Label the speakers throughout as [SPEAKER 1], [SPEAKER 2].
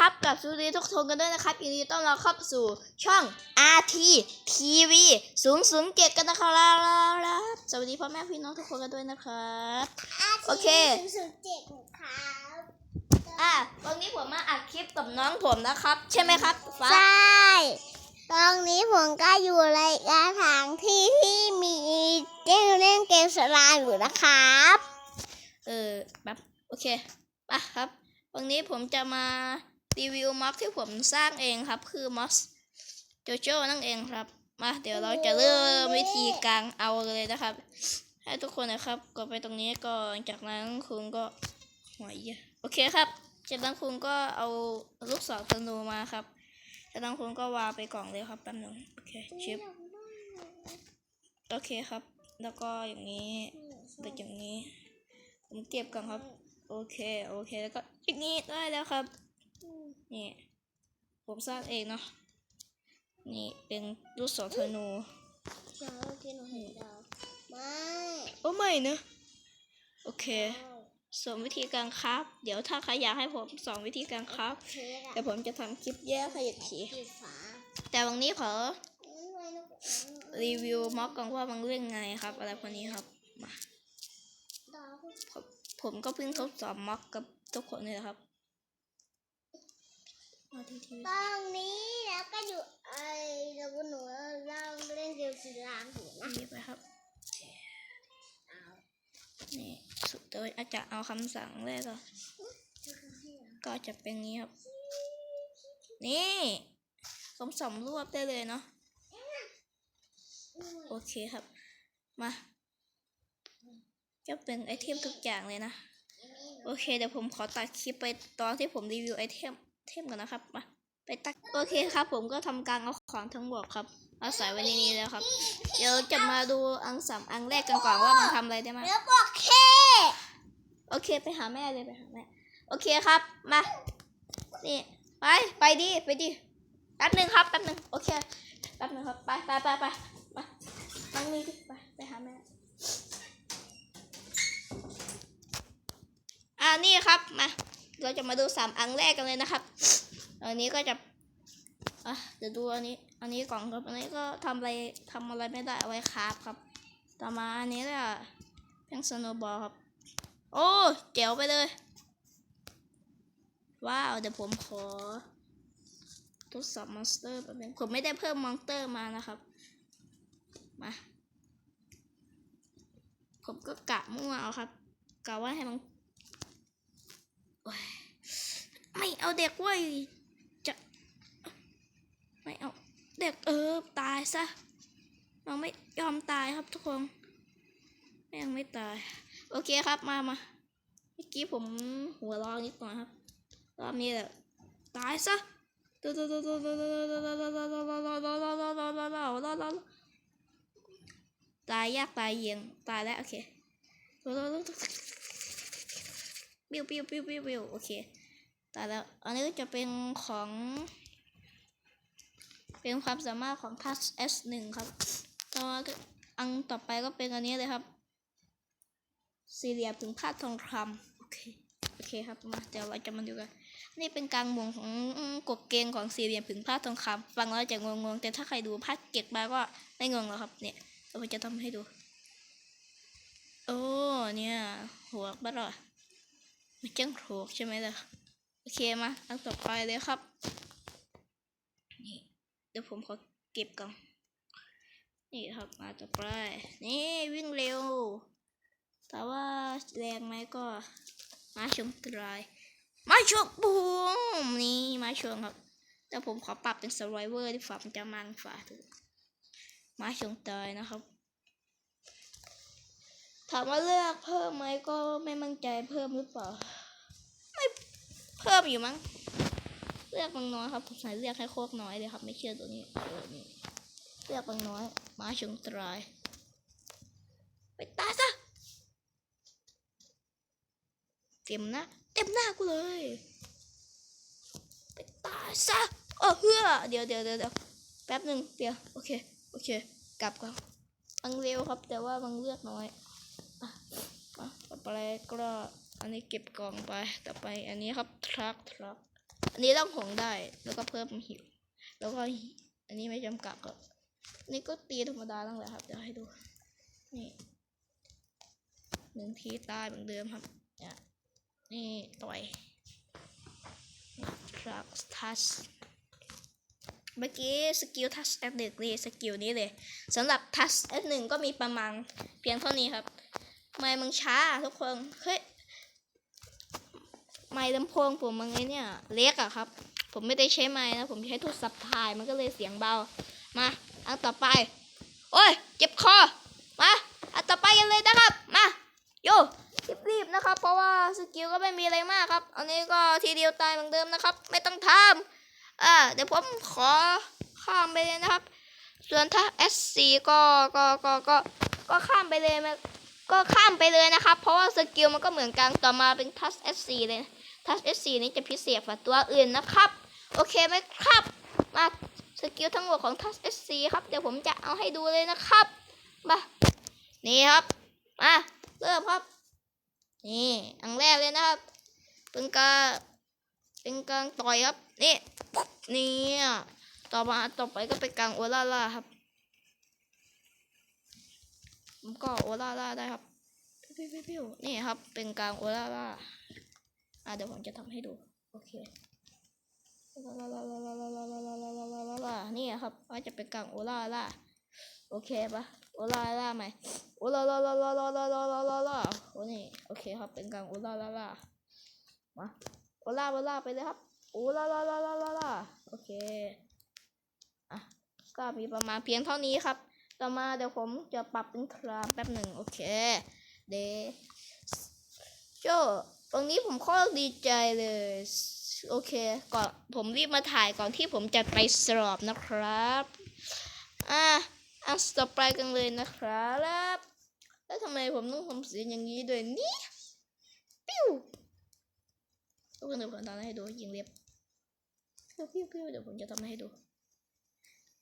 [SPEAKER 1] ครับกับสวัสดีทุกคนกันด้วยนะครับยินดีต้อนรับเข้าสู่ช่อง RT TV สูงสูงเกียรติกันนะครับสวัสดีพ่อแม่พี่น้องทุกคนกันด้วยนะครับโอเค
[SPEAKER 2] ศูนย์เจ็ดครับ
[SPEAKER 1] อะวันนี้ผมมาอัดคลิปกับน้องผมนะครับ ใช่ไหมครับฟ้า
[SPEAKER 2] ใช่ตอนนี้ผมก็อยู่ในกระถางที่ที่มีเล่นเล่นเกมสลามอยู่นะครับ
[SPEAKER 1] เออแบบโอเคมาครับวันนี้ผมจะมา รีวิวม็อกที่ผมสร้างเองครับ คือม็อกโจโจ้นั่นเองครับ มาเดี๋ยวเราจะเริ่มวิธีการเอาเลยนะครับ ให้ทุกคนนะครับกดไปตรงนี้ก่อนจากนั้นคุณก็หัวเหี้ยโอเคครับจากนั้นคุณก็เอาลูกศรธนูมาครับจากนั้นคุณก็วางไปกล่องเลยครับแป๊บนึงโอเคชิปโอเคครับ แล้วก็อย่างนี้เป็นอย่างนี้ ผมเก็บก่อนครับ โอเค โอเค แล้วก็อย่างนี้ได้แล้วครับ นี่ผมสร้างเองเนาะนี่เป็นลูกศรธนู
[SPEAKER 2] เดี๋ยวที่หนูเห็นดาวไม่
[SPEAKER 1] โอ้ไม่นะโอเคส่วนวิธีการคราฟเดี๋ยวถ้าใครอยากให้ผมสอนวิธีการคราฟ
[SPEAKER 2] เค้กอะ
[SPEAKER 1] เดี๋ยวผมจะทำคลิปแยกให้อีกที
[SPEAKER 2] สีฟ้า
[SPEAKER 1] แต่วันนี้ขอ
[SPEAKER 2] ไม่นก
[SPEAKER 1] รีวิวม็อกก่อนว่ามันเล่นไงครับ อะไรพวกนี้ครับมา
[SPEAKER 2] ดาว
[SPEAKER 1] ผมผมก็เพิ่งทดสอบม็อกกับทุกคนเลยนะครับ มาทีที
[SPEAKER 2] ตอนนี้แล้วก็อยู่ไอ้แล้วก็หนูเล่าเล่นเกมสลามอยู่นะ
[SPEAKER 1] นี่ไปครับ
[SPEAKER 2] เอา
[SPEAKER 1] นี่สุดโดยอาจจะเอาคำสั่งแรกก็ก็จะเป็นอย่างนี้ครับ นี่ผมสำรวบได้เลยเนาะโอเคครับ มาจะเป็นไอเทมทุกอย่างเลยนะ โอเคเดี๋ยวผมขอตัดคลิปไปตอนที่ผมรีวิวไอเทม เทมก่อนนะครับมาไปตัดโอเคครับ ผมก็ทำการเอาของทั้งหมดครับ เอาใส่ไว้ในนี้แล้วครับ เดี๋ยวจะมาดูอังสามอังแรกกันก่อนว่ามันทำอะไรได้บ้าง
[SPEAKER 2] แล้วบอกเค
[SPEAKER 1] โอเคไปหาแม่เลยไปหาแม่โอเคครับมานี่ไปไปดิไปดิแป๊บหนึ่งครับแป๊บหนึ่งโอเคแป๊บหนึ่งครับไปไปไปไปมานั่งนี่ดิไปไปหาแม่อ่านี่ครับมา เราจะมาดูสามอันแรกกันเลยนะครับ อันนี้ก็จะอะเดี๋ยวดูอันนี้ อันนี้กล่องครับ อันนี้ก็ทำอะไรทำอะไรไม่ได้เอาไว้คราฟครับ ต่อมาอันนี้เนี่ยแพ่งสโนบอลครับ โอ้เจ๋วไปเลย ว้าว เดี๋ยวผมขอทดสอบมอนสเตอร์แป๊บนึงผมไม่ได้เพิ่มมอนสเตอร์มานะครับ มา ผมก็กะมั่วเอาครับกะว่าให้มันโอ้ยไม่ เอาเด็กเว้ยจะไม่เอาเด็กเออตายซะมันไม่ยอมตายครับทุกคนยังไม่ตาย โอเคครับมามาเมื่อกี้ผมหัวร้องนิดหน่อยครับรอบนี้แหละตายซะตายยากตายเย็นตายแล้วโอเคปิ้วปิ้วปิ้วปิ้วปิ้วโอเค ตายแล้วอันนี้จะเป็นของ เป็นความสามารถของทัช S1 ครับต่ออันต่อไปก็เป็นอันนี้เลยครับ สี่เหลี่ยมถึงผ้าทองคำโอเคโอเคครับมาเดี๋ยวเราจะมาดูกัน นี่เป็นการหมุนของกฎเกณฑ์ของสี่เหลี่ยมถึงผ้าทองคำฟังแล้วจะงงๆแต่ถ้าใครดูภาคเก็กมาก็ไม่งงหรอกครับ เนี่ยเราจะทำให้ดูโอ้เนี่ยหัวบ้าหรอไม่จังถูกใช่ไหมล่ะ โอเคมาอันต่อไปเลยครับ นี่เดี๋ยวผมขอเก็บก่อนนี่ครับมาต่อไปนี่วิ่งเร็ว แต่ว่าแรงไหมก็มาชมตรายมาชมบูมนี่มาชมครับแต่ผมขอปรับเป็น survivor ที่ฝ่ามันจะมันฝ่าถูกมาชมตายนะครับถามว่าเลือกเพิ่มไหมก็ไม่มั่นใจเพิ่มหรือเปล่า เพิ่มอยู่มั้งเลือกบางน้อยครับผมใส่เลือกให้โคกน้อยเลยครับ ไม่เชื่อตัวนี้เออนี่เลือกบางน้อยมาชมตรายไปตายซะเต็มหน้าเต็มหน้ากูเลยไปตายซะโอ้เฮือเดี๋ยวเดี๋ยวเดี๋ยวแป๊บหนึ่งเดี๋ยวโอเคโอเค กลับก่อนมันเร็วครับ แต่ว่ามันเลือกน้อยอะมาต่อไปก็อันนี้เก็บกล่องไปต่อไปอันนี้ครับ ทรัคทรัคอันนี้ต้องหงได้ แล้วก็เพิ่มหิว แล้วก็อันนี้ไม่จำกัดก็อันนี่ก็ตีธรรมดาตั้งแหละครับ เดี๋ยวให้ดู นี่หนึ่งทีตายเหมือนเดิมครับเนี่ยนี่ต่อยครับทัชเมื่อกี้สกิลทัชแอดเด็กนี่สกิลนี้เลยสำหรับทัชแอดหนึ่งก็มีประมาณเพียงเท่านี้ครับ ไม่มึงช้าทุกคน เฮ้ย ไม้ลำโพงผมมันไงเนี่ยเล็กอะครับ ผมไม่ได้ใช้ไม้นะผมใช้โทรศัพท์ถ่ายมันก็เลยเสียงเบา มาอันต่อไป โอ้ยเจ็บคอ มาอันต่อไปกันเลยนะครับ มาโยรีบๆนะครับ เพราะว่าสกิลก็ไม่มีอะไรมากครับ อันนี้ก็ทีเดียวตายเหมือนเดิมนะครับ ไม่ต้องทำอ่าเดี๋ยวผมขอข้ามไปเลยนะครับ ส่วนถ้า S4 ก็ก็ก็ก็ก็ข้ามไปเลยไหม ก็ข้ามไปเลยนะครับ เพราะว่าสกิลมันก็เหมือนกันต่อมาเป็นทัส S4 เลยทัส S4 นี้จะพิเศษกว่าตัวอื่นนะครับ โอเคไหมครับ มาสกิลทั้งหมดของทัส S4 ครับ เดี๋ยวผมจะเอาให้ดูเลยนะครับมานี่ครับมาเริ่มครับ นี่อันแรกเลยนะครับ เป็นการเป็นการต่อยครับ นี่นี่ต่อมาต่อไปก็เป็นการโอลาล่าครับ ผมก็โอลาล่าได้ครับปิ้วปิ้วปิ้วนี่ครับ เป็นการโอลาล่าอะเดี๋ยวผมจะทำให้ดู โอเคลาลาลาลาลาลาลาลาลาลาลาลาลาลานี่ครับว่าจะเป็นการโอลาล่าโอเคปะโอลาล่าไหมโอลาลาลาลาลาลาลาลาลาลาโอ้นี่โอเคครับเป็นการโอลาลาลามาโอลาโอลาไปเลยครับโอลาลาลาลาลาลาโอเคอะก็มีประมาณเพียงเท่านี้ครับ ต่อมาเดี๋ยวผมจะปรับเป็นครามแป๊บหนึ่งโอเค เดโจตรงนี้ผมโคตรดีใจเลย โอเค ก่อนผมรีบมาถ่ายก่อนที่ผมจะไปสอบนะครับ อะอะต่อไปกันเลยนะครับ แล้วทำไมผมต้องทำสีอย่างนี้ด้วยนี่ปิ้วทุกคนเดี๋ยวผมทำให้ดูยิงเล็บปิ้วปิ้วปิ้วเดี๋ยวผมจะทำให้ดู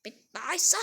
[SPEAKER 1] ไปตายซะ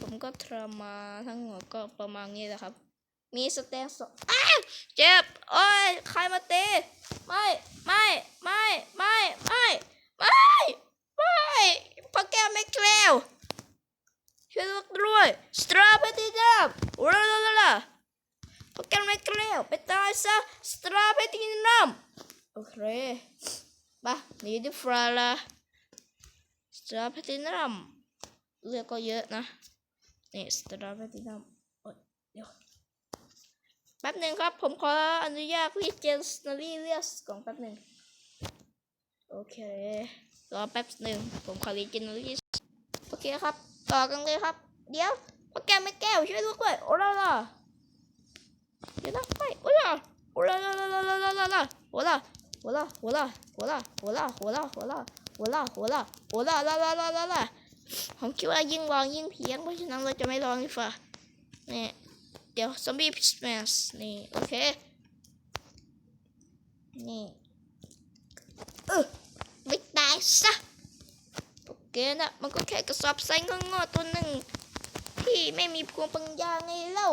[SPEAKER 1] ผมก็ทำมาทั้งหมดก็ประมาณนี้แหละครับ มีสเตนสองอ้าเจ็บ โอ้ย ใครมาเตะไม่ ไม่ ไม่ ไม่ ไม่ ไม่ ไม่พ่อแก้วไม่แกล้วช่วยลูกด้วย สตราเพตินัมลาลาลาลาพ่อแก้วไม่แกล้วไปตายซะ สตราเพตินัมโอเคมานี่ดิฟราลาสตราเพตินัมเลือกก็เยอะนะ นี่สตรอเบอรี่น้ำเดี๋ยวแป๊บหนึ่งครับ ผมขออนุญาตรีเจนสนารีเลียสก่อนแป๊บหนึ่งโอเครอแป๊บหนึ่งผมขอรีเจนนารีโอเคครับ ต่อกันเลยครับ เดี๋ยวพ่อแก้วไม่แก้วช่วยลูกด้วยโอ้ล่ะล่ะเดี๋ยวนะไปโอ้ล่ะโอ้ล่ะล่ะล่ะล่ะล่ะล่ะล่ะโอ้ล่ะโอ้ล่ะโอ้ล่ะโอ้ล่ะโอ้ล่ะโอ้ล่ะโอ้ล่ะโอ้ล่ะโอ้ล่ะโอ้ล่ะล่ะล่ะล่ะล่ะล่ะ ผมคิดว่ายิ่งลองยิ่งเพี้ยนเพราะฉะนั้นเราจะไม่ลองดีกว่านี่เดี๋ยวซอมบี้พิชแมสนี่โอเค นี่เออไม่ตายซะโอเคนะมันก็แค่กระสอบใส่งงอๆตัวหนึ่งที่ไม่มีพวงปัญญาไงเล่า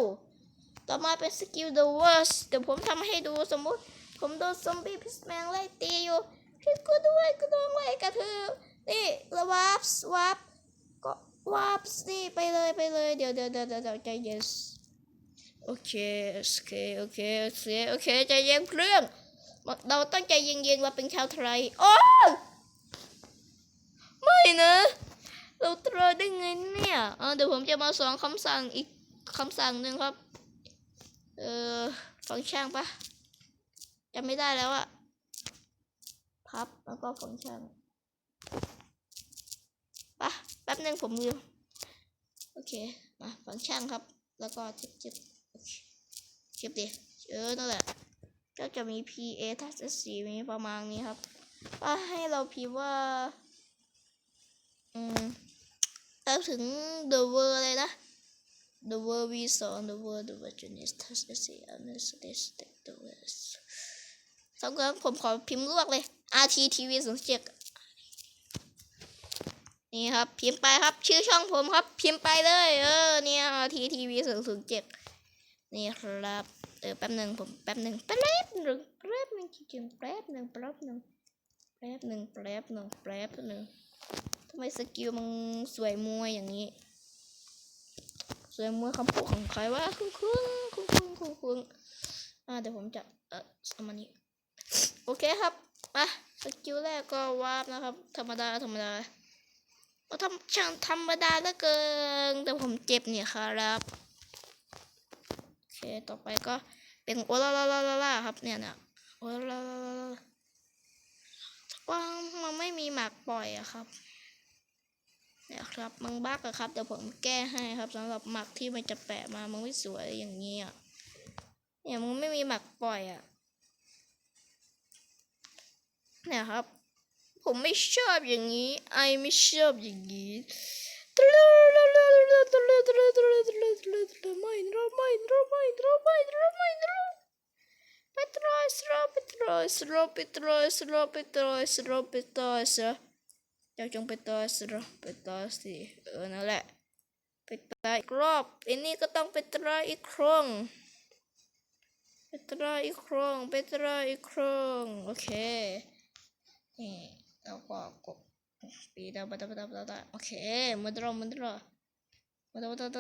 [SPEAKER 1] ต่อมาเป็นสกิล the worst เดี๋ยวผมทำให้ดูสมมติ ผมโดนซอมบี้พิชแมนไล่ตีอยู่พี่ก็ด้วยก็โดนไล่กระทืบนี่ระวับสวับ วาบสิไปเลยไปเลยเดี๋ยวเดี๋ยวเดี๋ยวเดี๋ยวใจเย็นโอเคโอเคโอเคโอเคโอเคใจเย็นเครื่อง เราต้องใจเย็นๆเราเป็นชาวไทยโอ้ยไม่นะเราตรอได้ไงเนี่ยอ่าเดี๋ยวผมจะมาสอนคำสั่งอีกคำสั่งหนึ่งครับ เออฟังก์ชันปะจำไม่ได้แล้วอะพับแล้วก็ฟังชันปะ แป๊บหนึงผมลืมโอเค มาฟังก์ชันครับ แล้วก็จิบจิบโอเคจิบดิเออนั่นแหละก็จะมี PA ทัศสีมีประมาณนี้ครับว่าให้เราพิมพ์ว่า อืมถึง The World เลยนะ The World we saw the world the virgin is touch the sea and the stage that the world สองคนผมขอพิมพ์ลวกเลย RTTV ศูนย์เจ็ด นี่ครับ พิมพ์ไปครับ ชื่อช่องผมครับ พิมพ์ไปเลย เออเนี่ย RTTV ศูนย์ศูนย์เจ็ดนี่ครับเออแป๊บหนึ่งผมแป๊บหนึ่งแป๊บหนึ่งแป๊บหนึ่งจริงๆแป๊บหนึ่งแป๊บหนึ่งแป๊บหนึ่งแป๊บหนึ่งแป๊บหนึ่งทำไมสกิลมันสวยมวยอย่างนี้สวยมวยคำพูดของใครว่าคุ้งคุ้งคุ้งคุ้งคุ้งคุ้งอ่าเดี๋ยวผมจะเออเอามานี่โอเคครับมาสกิลแรกก็วาร์ปนะครับ ธรรมดาธรรมดา ก็ทำช่างธรรมดาเหลือเกิน แต่ผมเจ็บเนี่ยครับโอเคต่อไปก็เป็นโอลาลาลาลาลาครับเนี่ยนะโอลาลาลาลาว่ามันไม่มีหมากปล่อยอะครับเนี่ยครับมังบักอะครับเดี๋ยวผมแก้ให้ครับสำหรับหมักที่มันจะแปะมามันไม่สวยอย่างนี้อะเนี่ยมันไม่มีหมักปล่อยอะเนี่ยครับ ผมไม่ชอบอย่างนี้ ไอไม่ชอบอย่างนี้ไม่รอไม่รอไม่รอไม่รอไม่รอไปตรอยสโลไปตรอยสโลไปตรอยสโลไปตรอยสโลไปตรอสโลเจ้าจงไปต่อสรอไปต่อสิเออนั่นแหละ ไปต่ออีกรอบไอ้นี่ก็ต้องไปต่ออีกครั้งไปต่ออีกครั้งไปต่ออีกครั้งโอเคนี่ แล้วก็กดปีดาบัตบัตบัตโอเคมาดรอมาดรอมาดรอมั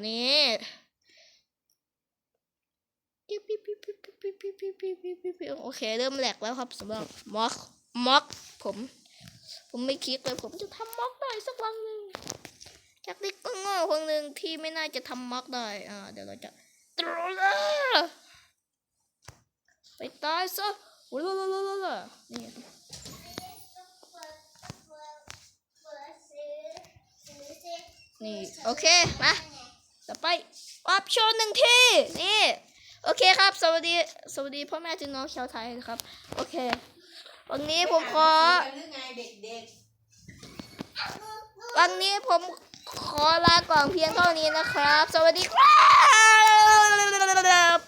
[SPEAKER 1] นนี้โอเค เริ่มแหลกแล้วครับสำหรับม็อกม็อกผม ผมไม่คิดเลยผมจะทำม็อกได้สักวันหนึ่งจากเด็กก็โง่คนหนึ่งที่ไม่น่าจะทำม็อกได้อ่าเดี๋ยวเราจะตรวจ ไปตายซะว้าวว้าวว้าวว้าวนี่นี่โอเคมาต่อไปวับโชว์หนึ่งทีนี่ โอเคครับ สวัสดี สวัสดีพ่อแม่พี่น้องชาวไทยครับ โอเค วันนี้ผมขอวันนี้ผมขอลาก่อนเพียงเท่านี้นะครับ สวัสดีครับ